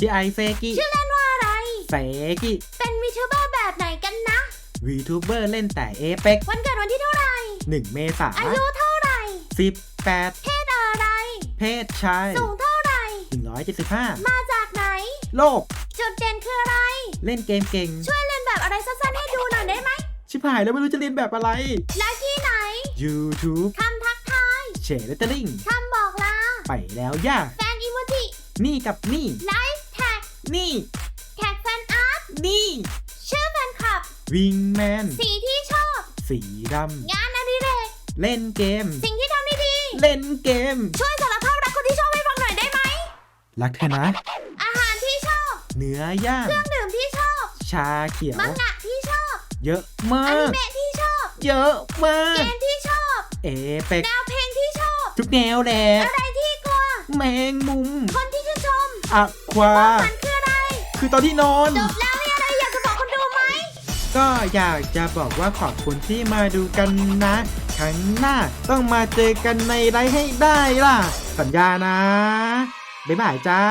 ชื่อไอเซกิชื่อเล่นว่าอะไรเซกิเป็นวีทูเบอร์แบบไหนกันนะ วีทูเบอร์เล่นแต่เอเพ็กวันเกิดวันที่เท่าไหร่1เมษาอายุเท่าไหร่18เพศอะไร เพศชายสูงเท่าไหร่175มาจากไหน โลก จุดเด่นคืออะไร เล่นเกมเก่ง ช่วยเล่นแบบอะไรสั้นๆให้ดูหน่อยได้ไหม ชิบหายแล้วไม่รู้จะเรียนแบบอะไร และที่ไหน YouTube คำทักทายเชเลตเตอร์ลิงคำบอกลาไปแล้วย่าแฟนอิโมจินี่กับนี่ไลฟ์แท็ก นี่ แท็กแฟนอาร์ตนี่ชื่อแฟนคลับ วิงแมน สีที่ชอบ สีดงานอดิเรกำ เล่นเกม สิ่งที่ทำได้ดี เล่นเกม ช่วยสารภาพรักคนที่ชอบให้ฟังหน่อยได้ไหม รักเธอนะ อาหารที่ชอบ เนื้อย่าง เครื่องดื่มที่ชอบชาเขียว มังงะที่ชอบเยอะมาอนิก เมะที่ชอบเยอะมาเกก มที่ชอบเอเพ็กแนวเพลงที่ชอบ ทุกแนวแหละอะไรที่กลัว แมงมุม คนที่ชื่นชมอะควา มันคืออะไร คือตอนที่นอน จบแล้วมีอะไรอยากจะบอกคนดูไหม ก็อยากจะบอกว่าขอบคุณที่มาดูกันนะ ครั้งหน้าต้องมาเจอกันในไลฟ์ให้ได้ล่ะ สัญญานะ บ๊ายบายจ้า